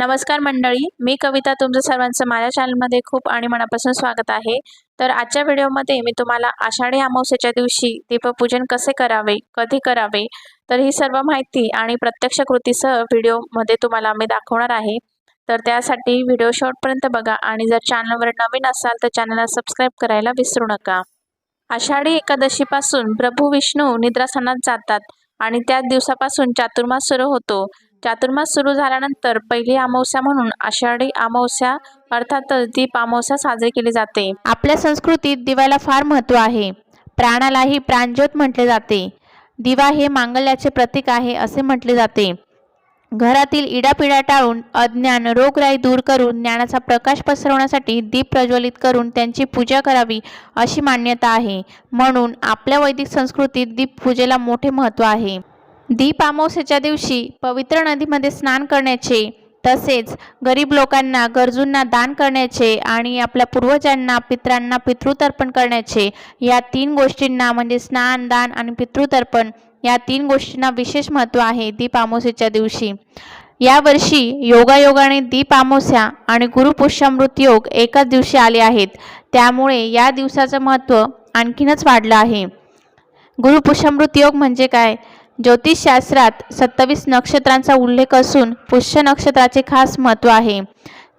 नमस्कार मंडळी मी कविता तुमचं सर्वांचं माझ्या चॅनलमध्ये खूप आणि मनापासून स्वागत आहे. तर आजच्या व्हिडिओमध्ये मी तुम्हाला आषाढी अमावस्येच्या दिवशी दीपपूजन कसे करावे कधी करावे तर ही सर्व माहिती आणि प्रत्यक्ष कृतीसह व्हिडिओमध्ये तुम्हाला मी दाखवणार आहे. तर त्यासाठी व्हिडिओ शेवटपर्यंत बघा आणि जर चॅनलवर नवीन असाल तर चॅनलला सबस्क्राईब करायला विसरू नका. आषाढी एकादशीपासून प्रभू विष्णू निद्रासनात जातात आणि त्याच दिवसापासून चातुर्मास सुरू होतो. चातुर्मास सुरू झाल्यानंतर पहिली अमावस्या म्हणून आषाढी अमावस्या अर्थातच दीप अमावस्या साजरी केली जाते. आपल्या संस्कृतीत दिव्याला फार महत्त्व आहे. प्राणालाही प्राणज्योत म्हटले जाते. दिवा हे मांगल्याचे प्रतीक आहे असे म्हटले जाते. घरातील इडापिडा टाळून अज्ञान रोगराई दूर करून ज्ञानाचा प्रकाश पसरवण्यासाठी दीप प्रज्वलित करून त्यांची पूजा करावी अशी मान्यता आहे. म्हणून आपल्या वैदिक संस्कृतीत दीप पूजेला मोठे महत्त्व आहे. दीप आमोसेच्या दिवशी पवित्र नदीमध्ये स्नान करण्याचे तसेच गरीब लोकांना गरजूंना दान करण्याचे आणि आपल्या पूर्वजांना पित्रांना पितृतर्पण करण्याचे या तीन गोष्टींना म्हणजे स्नान दान आणि पितृतर्पण या तीन गोष्टींना विशेष महत्त्व आहे दीप आमोसेच्या दिवशी यावर्षी योगायोगाने दीप अमावस्या आणि गुरुपुष्यामृत योग एकाच दिवशी आले आहेत. त्यामुळे या दिवसाचं महत्त्व आणखीनच वाढलं आहे. गुरुपुष्यामृत योग म्हणजे काय? ज्योतिषशास्त्रात सत्तावीस नक्षत्रांचा उल्लेख असून पुष्य नक्षत्राचे खास महत्त्व आहे.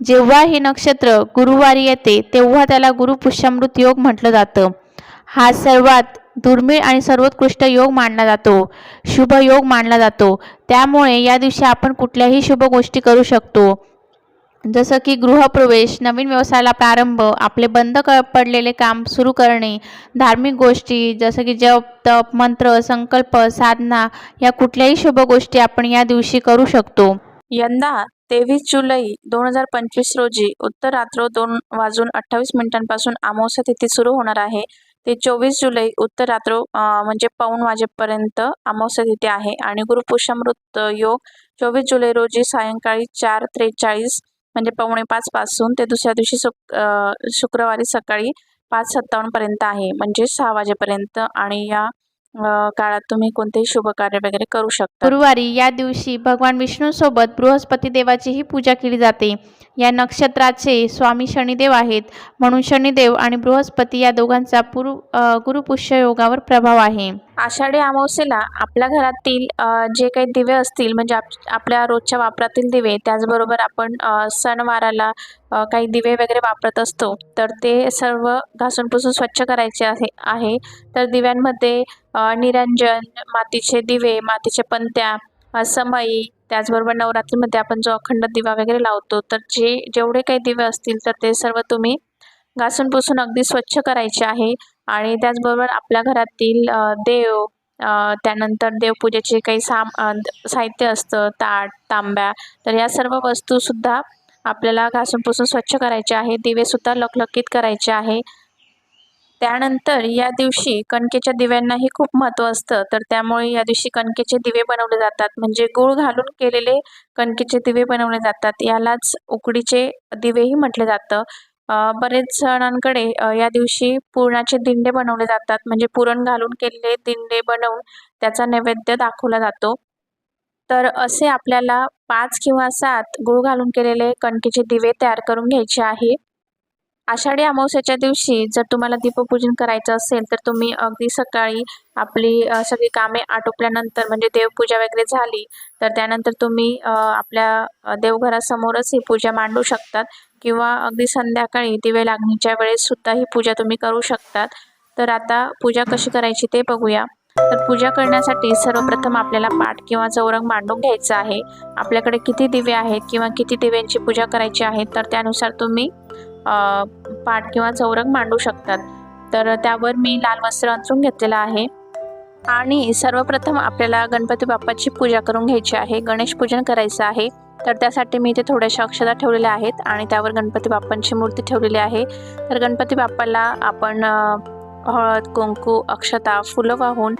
जेव्हा हे नक्षत्र गुरुवारी येते तेव्हा त्याला गुरु पुष्यामृत योग म्हटलं जातं. हा सर्वात दुर्मिळ आणि सर्वोत्कृष्ट योग मानला जातो. शुभ योग मानला जातो. त्यामुळे या दिवशी आपण कुठल्याही शुभ गोष्टी करू शकतो. जसं की गृहप्रवेश नवीन व्यवसायाला प्रारंभ आपले बंद क पडलेले काम सुरू करणे धार्मिक गोष्टी जसं की जप तप मंत्र संकल्प साधना या कुठल्याही शुभ गोष्टी आपण या दिवशी करू शकतो. यंदा तेवीस जुलै दोन हजार पंचवीस रोजी उत्तर रात्र दोन वाजून अठ्ठावीस मिनिटांपासून अमावस्या तिथी सुरू होणार आहे. ते चोवीस जुलै उत्तर रात्र म्हणजे पाऊण वाजेपर्यंत अमावस्या तिथी आहे. आणि गुरुपुष्यामृत योग चोवीस जुलै रोजी सायंकाळी चार त्रेचाळीस म्हणजे पावणे पाच पासून ते दुसऱ्या दिवशी शुक शुक्रवारी सकाळी पाच सत्तावन्नपर्यंत आहे. म्हणजे सहा वाजेपर्यंत आणि या काळात तुम्ही कोणतेही शुभ कार्य वगैरे करू शकता. गुरुवारी या दिवशी भगवान विष्णूसोबत बृहस्पती देवाचीही पूजा केली जाते. या नक्षत्राचे स्वामी शनिदेव आहेत. म्हणून शनिदेव आणि बृहस्पती या दोघांचा पुरु गुरुपुष्य योगावर प्रभाव आहे. आषाढी अमावस्येला आपल्या घरातील जे काही दिवे असतील म्हणजे आप आपल्या रोजच्या वापरातील दिवे त्याचबरोबर आपण सणवाराला काही दिवे वगैरे वापरत असतो तर ते सर्व घासून पुसून स्वच्छ करायचे आहे आहे. तर दिव्यांमध्ये निरंजन मातीचे दिवे मातीचे पंत्या समई त्याचबरोबर नवरात्रीमध्ये आपण जो अखंड दिवा वगैरे लावतो तर जे जेवढे काही दिवे असतील तर ते सर्व तुम्ही घासून पुसून अगदी स्वच्छ करायचे आहे. आणि त्याचबरोबर आपल्या घरातील देव त्यानंतर देवपूजेचे काही साम साहित्य असतं ताट तांब्या तर या सर्व वस्तूसुद्धा आपल्याला घासून पुसून स्वच्छ करायचे आहे दिवेसुद्धा लखलखीत करायचे आहे. त्यानंतर या दिवशी कणकेच्या दिव्यांनाही खूप महत्त्व असतं तर त्यामुळे या दिवशी कणकेचे दिवे बनवले जातात. म्हणजे गूळ घालून केलेले कणकेचे दिवे बनवले जातात. यालाच उकडीचे दिवेही म्हटले जातं. बरेच जणांकडे या दिवशी पुरणाचे दिंडे बनवले जातात. म्हणजे पुरण घालून केलेले दिंडे बनवून त्याचा नैवेद्य दाखवला जातो. तर असे आपल्याला पाच किंवा सात गुळ घालून केलेले कणकेचे दिवे तयार करून घ्यायचे आहे. आषाढी अमावस्याच्या दिवशी जर तुम्हाला दीपपूजन करायचं असेल तर तुम्ही अगदी सकाळी आपली सगळी कामे आटोपल्यानंतर म्हणजे देवपूजा वगैरे झाली तर त्यानंतर तुम्ही आपल्या देवघरासमोरच ही पूजा मांडू शकतात किंवा अगदी संध्याकाळी दिवे लागणीच्या वेळेस सुद्धा ही पूजा तुम्ही करू शकतात. तर आता पूजा कशी करायची ते बघूया. तर पूजा करण्यासाठी सर्वप्रथम आपल्याला पाठ किंवा चौरंग मांडून घ्यायचं आहे. आपल्याकडे किती दिवे आहेत किंवा किती दिव्यांची पूजा करायची आहे तर त्यानुसार तुम्ही पाठ किंवा चौरंग मांडू शकतात. तर त्यावर मी लाल वस्त्र अंथरून घेतलेलं आहे. आणि सर्वप्रथम आपल्याला गणपती बाप्पाची पूजा करून घ्यायची आहे. गणेश पूजन करायचं आहे. तर त्यासाठी मी इथे थोड्याशा अक्षता ठेवलेल्या आहेत आणि त्यावर गणपती बाप्पांची मूर्ती ठेवलेली आहे. तर गणपती बाप्पाला आपण हळद कुंकू अक्षता फुलं वाहून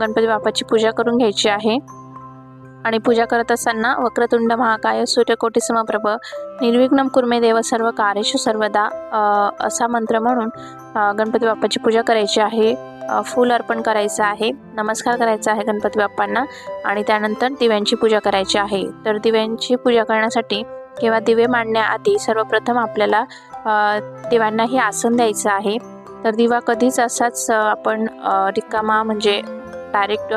गणपती बाप्पाची पूजा करून घ्यायची आहे. आणि पूजा करत असताना वक्रतुंड महाकाय सूर्यकोटी समप्रभ निर्विघ्नम कुर्मे देव सर्व कार्येषु सर्वदा असा मंत्र म्हणून गणपती बाप्पाची पूजा करायची आहे. फूल अर्पण करायचं आहे. नमस्कार करायचा आहे गणपती बाप्पांना आणि त्यानंतर दिव्यांची पूजा करायची आहे. तर दिव्यांची पूजा करण्यासाठी किंवा दिवे मांडण्याआधी सर्वप्रथम आपल्याला अ, दिव्यांनाही आसन द्यायचं आहे. तर दिवा कधीच असाच आपण रिकामा म्हणजे डायरेक्ट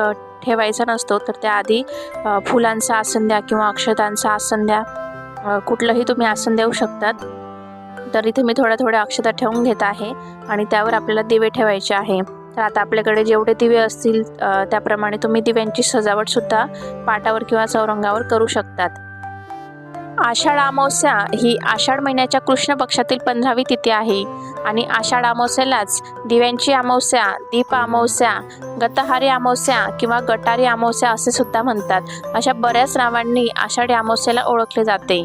ठेवायचा नसतो तर त्याआधी अ, फुलांचं आसन द्या किंवा अक्षतांचं आसन द्या. कुठलंही तुम्ही आसन देऊ शकतात. तर इथे मी थोड्या थोड्या अक्षता ठेवून घेत आहे आणि त्यावर आपल्याला दिवे ठेवायचे आहे. तर आता आपल्याकडे जेवढे दिवे असतील त्याप्रमाणे तुम्ही दिव्यांची सजावटसुद्धा पाटावर किंवा चौरंगावर करू शकतात. आषाढ अमावस्या ही आषाढ महिन्याच्या कृष्ण पक्षातील पंधरावी तिथी आहे. आणि आषाढ अमावस्यालाच दिव्यांची अमावस्या दीप अमावस्या गतहारी अमावस्या किंवा गटारी अमावस्या असे सुद्धा म्हणतात. अशा बऱ्याच नावांनी आषाढी अमावस्याला ओळखले जाते.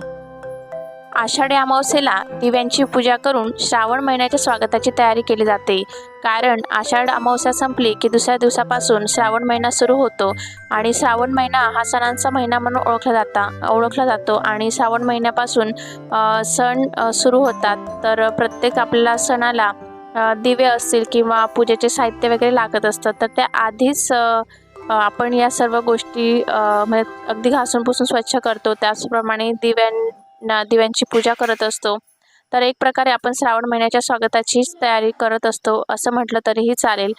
आषाढी अमावस्येला दिव्यांची पूजा करून श्रावण महिन्याच्या स्वागताची तयारी केली जाते. कारण आषाढ अमावस्या संपली की दुसऱ्या दिवसापासून श्रावण महिना सुरू होतो आणि श्रावण महिना हा सणांचा महिना म्हणून ओळखला जाता ओळखला जातो आणि श्रावण महिन्यापासून सण सुरू होतात. तर प्रत्येक आपल्याला सणाला दिवे असतील किंवा पूजेचे साहित्य वगैरे लागत असतं तर त्या आधीच आपण या सर्व गोष्टी म्हणजे अगदी घासून पुसून स्वच्छ करतो. त्याचप्रमाणे दिव्यां दिव्यांची पूजा करत असतो. तर एक प्रकारे आपण श्रावण महिन्याच्या स्वागताचीच तयारी करत असतो असं म्हटलं तरीही चालेल.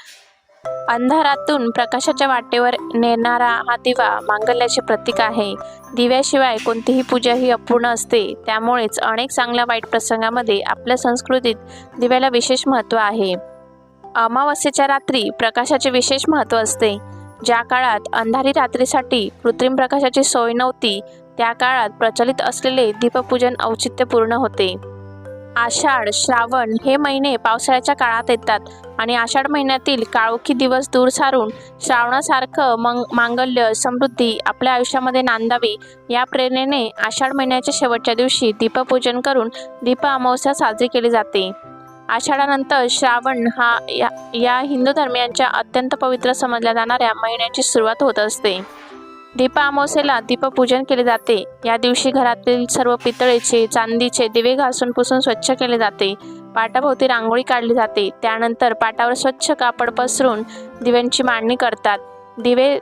अंधारातून प्रकाशाच्या वाटेवर नेणारा हा दिवा मांगल्याचे प्रतीक आहे. दिव्याशिवाय कोणतीही पूजा ही अपूर्ण असते. त्यामुळेच अनेक चांगल्या वाईट प्रसंगामध्ये आपल्या संस्कृतीत दिव्याला विशेष महत्त्व आहे. अमावस्येच्या रात्री प्रकाशाचे विशेष महत्त्व असते. ज्या काळात अंधारी रात्रीसाठी कृत्रिम प्रकाशाची सोय नव्हती त्या काळात प्रचलित असलेले दीपपूजन औचित्यपूर्ण होते. आषाढ श्रावण हे महिने पावसाळ्याच्या काळात येतात आणि आषाढ महिन्यातील काळोखी दिवस दूर सारून श्रावणासारखं मंग मांगल्य समृद्धी आपल्या आयुष्यामध्ये नांदावी या प्रेरणेने आषाढ महिन्याच्या शेवटच्या दिवशी दीपपूजन करून दीप अमावस्या साजरी केली जाते. आषाढानंतर श्रावण हा या या हिंदू धर्मियांच्या अत्यंत पवित्र समजल्या जाणाऱ्या महिन्याची सुरुवात होत असते. दीप अमावस्येला दीपपूजन केले जाते. या दिवशी घरातील सर्व पितळेचे चांदीचे दिवे घासून पुसून स्वच्छ केले जाते. पाटाभोवती रांगोळी काढली जाते. त्यानंतर पाटावर स्वच्छ कापड पसरून दिव्यांची मांडणी करतात. दिवे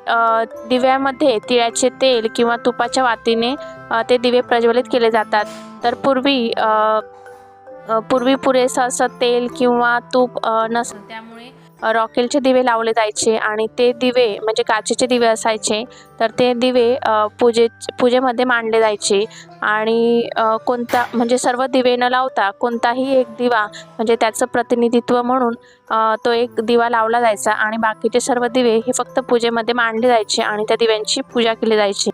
दिव्यामध्ये तिळाचे तेल किंवा तुपाच्या वातीने ते दिवे प्रज्वलित केले जातात. तर पूर्वी पूर्वी पुरेसं असं तेल किंवा तूप अ, नसतं त्यामुळे रॉकेलचे दिवे लावले जायचे आणि ते दिवे म्हणजे काचेचे दिवे असायचे तर ते दिवे पूजे पूजेमध्ये मांडले जायचे आणि कोणता म्हणजे सर्व दिवे न लावता कोणताही एक दिवा म्हणजे त्याचं प्रतिनिधित्व म्हणून तो एक दिवा लावला जायचा आणि बाकीचे सर्व दिवे हे फक्त पूजेमध्ये मांडले जायचे आणि त्या दिव्यांची पूजा केली जायची.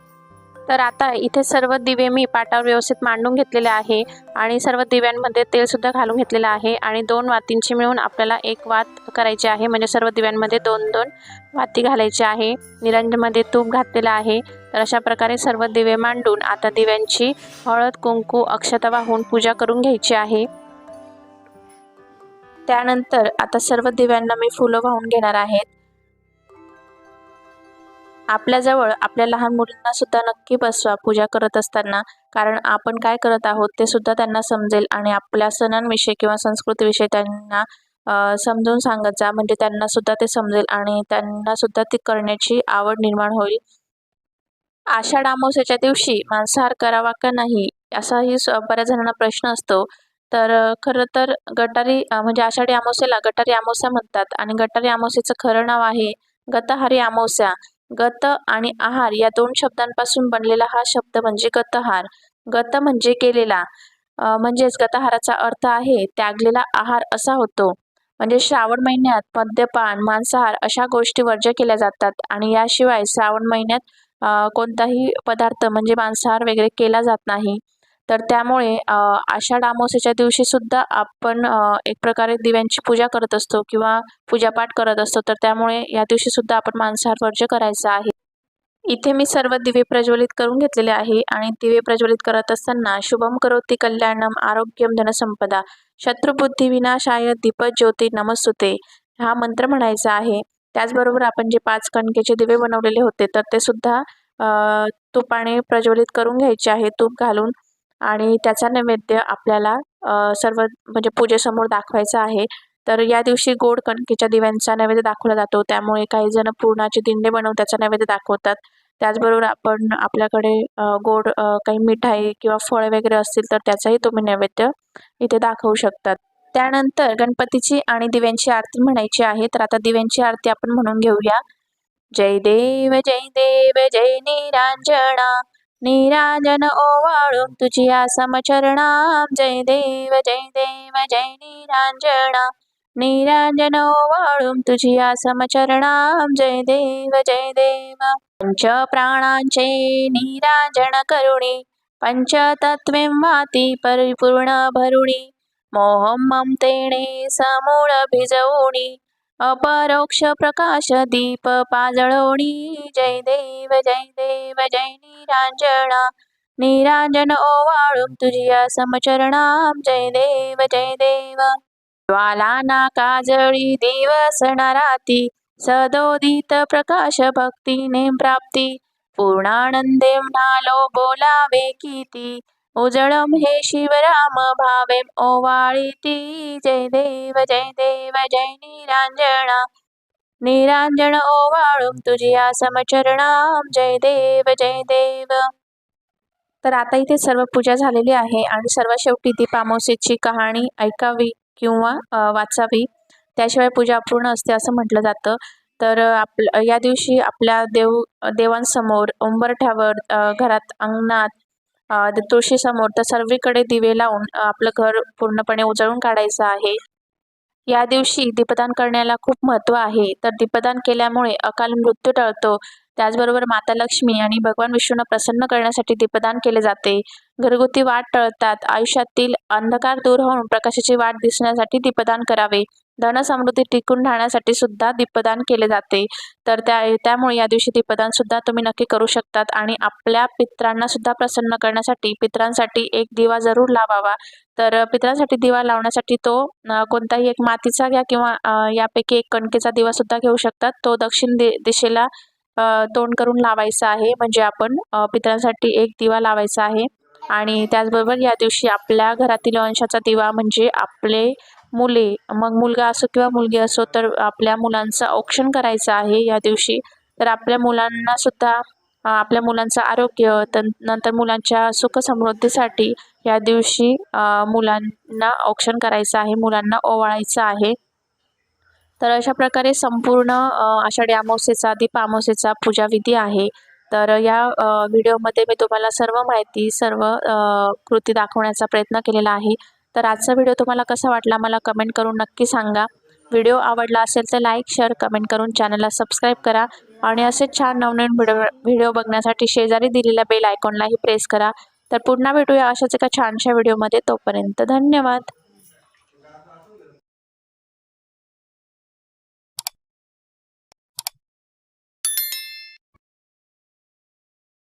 तर आता इथे सर्व दिवे मी पाटावर व्यवस्थित मांडून घेतलेले आहे आणि सर्व दिव्यांमध्ये तेलसुद्धा घालून घेतलेलं आहे आणि दोन वातींची मिळून आपल्याला एक वात करायची आहे. म्हणजे सर्व दिव्यांमध्ये दोन दोन वाती घालायची आहे. निरंजमध्ये तूप घातलेलं आहे. तर अशा प्रकारे सर्व दिवे मांडून आता दिव्यांची हळद कुंकू अक्षता वाहून पूजा करून घ्यायची आहे. त्यानंतर आता सर्व दिव्यांना मी फुलं वाहून घेणार आहेत आपल्याजवळ आपल्या लहान मुलांना सुद्धा नक्की बसवा पूजा करत असताना. कारण आपण काय करत आहोत ते सुद्धा त्यांना समजेल आणि आपल्या सणांविषयी किंवा संस्कृतीविषयी त्यांना समजून सांगत जा. म्हणजे त्यांना सुद्धा ते समजेल आणि त्यांना सुद्धा ती करण्याची आवड निर्माण होईल. आषाढ अमावस्याच्या दिवशी मांसाहार करावा का नाही असाही बऱ्याच जणांना प्रश्न असतो. तर खरं तर गटारी म्हणजे आषाढी अमावस्याला गटारी अमावस्या म्हणतात. आणि गटारी अमावस्येचं खरं नाव आहे गतहारी अमावस्या. गत आणि आहार या दोन शब्दांपासून बनलेला हा शब्द म्हणजे गतहार. गत म्हणजे केलेला म्हणजेच गतहाराचा अर्थ आहे त्यागलेला आहार असा होतो. म्हणजे श्रावण महिन्यात मद्यपान मांसाहार अशा गोष्टी वर्ज्य केल्या जातात आणि याशिवाय श्रावण महिन्यात कोणताही पदार्थ म्हणजे मांसाहार वगैरे केला जात नाही. तर त्यामुळे आषाढ अमावस्येच्या दिवशी सुद्धा आपण एक प्रकारे दिव्यांची पूजा करत असतो किंवा पूजापाठ करत असतो. तर त्यामुळे या दिवशी सुद्धा आपण मांसाहार वर्ज्य करायचा आहे. इथे मी सर्व दिवे प्रज्वलित करून घेतलेले आहे आणि दिवे प्रज्वलित करत असताना शुभम करोती कल्याणम आरोग्यम धनसंपदा शत्रुबुद्धी विनाशाय दीपज्योती नमस्तुते हा मंत्र म्हणायचा आहे. त्याचबरोबर आपण जे पाच कणकेचे दिवे बनवलेले होते तर ते सुद्धा तुपाने प्रज्वलित करून घ्यायचे आहे. तूप घालून आणि त्याचा नैवेद्य आपल्याला सर्व म्हणजे पूजेसमोर दाखवायचा आहे. तर या दिवशी गोड कणकेच्या दिव्यांचा नैवेद्य दाखवला जातो. त्यामुळे काही जण पूर्णाचे दिंडे बनवून त्याचा नैवेद्य दाखवतात. त्याचबरोबर आपण आपल्याकडे गोड काही मिठाई किंवा फळे वगैरे असतील तर त्याचाही तुम्ही नैवेद्य इथे दाखवू शकतात. त्यानंतर गणपतीची आणि दिव्यांची आरती म्हणायची आहे तर आता दिव्यांची आरती आपण म्हणून घेऊया. जय देव जय देव जय निरांजना. निरांजन ओवाळून तुझी समचरणा जय देव जय देव जय निरांजना. निरांजन ओवाळून तुझी समचरणा जय देव जय देव. पंच प्राणांचे निरांजन करुणी. पंचतत्वे माती परिपूर्ण भरुणी. मोहम ममतेने समूळ भिजवणी. अपरोक्ष प्रकाश दीप पाजळोणी जय देव जय देव जय निरांजना. निरांजन ओवाळून तुझी समचरणा जय देव जय देव. ज्वाला ना काजळी दिवस राती सदोदित प्रकाश भक्तीने प्राप्ती. पूर्णानंदे म्हणालो बोलावे किती उजळम हे शिवराम भावे ओवाळीती जय देव जय देव जय निरांजना. निरांजन ओवाळून तुझी समचरणा जय देव जय देव. तर आता इथे सर्व पूजा झालेली आहे आणि सर्व शेवटी ती पामोसीची कहाणी ऐकावी किंवा वाचावी. त्याशिवाय पूजा अपूर्ण असते असं म्हटलं जातं. तर आप या दिवशी आपल्या देव देवांसमोर उंबरठ्यावर घरात अंगणात तुळशीसमोर तर सर्वीकडे दिवे लावून आपलं घर पूर्णपणे उजळून काढायचं आहे. या दिवशी दीपदान करण्याला खूप महत्त्व आहे. तर दीपदान केल्यामुळे अकाल मृत्यू टळतो. त्याचबरोबर माता लक्ष्मी आणि भगवान विष्णूंना प्रसन्न करण्यासाठी दीपदान केले जाते. घरगुती वाट टळतात. आयुष्यातील अंधकार दूर होऊन प्रकाशाची वाट दिसण्यासाठी दीपदान करावे. धनसमृद्धी टिकून राहण्यासाठी सुद्धा दीपदान केले जाते. तर त्या त्यामुळे या दिवशी दीपदान सुद्धा तुम्ही नक्की करू शकतात आणि आपल्या पित्रांना सुद्धा प्रसन्न करण्यासाठी पित्रांसाठी एक दिवा जरूर लावावा. तर पित्रांसाठी दिवा लावण्यासाठी तो कोणताही एक मातीचा घ्या किंवा यापैकी एक कणकेचा दिवा सुद्धा घेऊ शकतात. तो दक्षिण दि दिशेला तोंड करून लावायचं आहे. म्हणजे आपण पितरांसाठी एक दिवा लावायचा आहे. आणि त्याचबरोबर या दिवशी आपल्या घरातील अंशाचा दिवा म्हणजे आपले मुले मग मुलगा असो किंवा मुलगी असो तर आपल्या मुलांचं औक्षण करायचं आहे या दिवशी. तर आपल्या मुलांना सुद्धा आपल्या मुलांचं आरोग्य तर नंतर मुलांच्या सुखसमृद्धीसाठी या दिवशी मुलांना औक्षण करायचं आहे मुलांना ओवाळायचं आहे. तर अशा प्रकारे संपूर्ण आषाढी अमावस्येचा दीप अमावस्येचा पूजाविधी आहे. तर या व्हिडिओमध्ये मी तुम्हाला सर्व माहिती सर्व कृती दाखवण्याचा प्रयत्न केलेला आहे. तर आजचा व्हिडिओ तुम्हाला कसा वाटला मला कमेंट करून नक्की सांगा. व्हिडिओ आवडला असेल तर लाईक शेअर कमेंट करून चॅनलला सबस्क्राईब करा आणि असेच छान नवनवीन व्हिडिओ व्हिडिओ बघण्यासाठी शेजारी दिलेल्या बेल आयकॉनलाही प्रेस करा. तर पुन्हा भेटूया अशाच एका छानशा व्हिडिओमध्ये. तोपर्यंत धन्यवाद.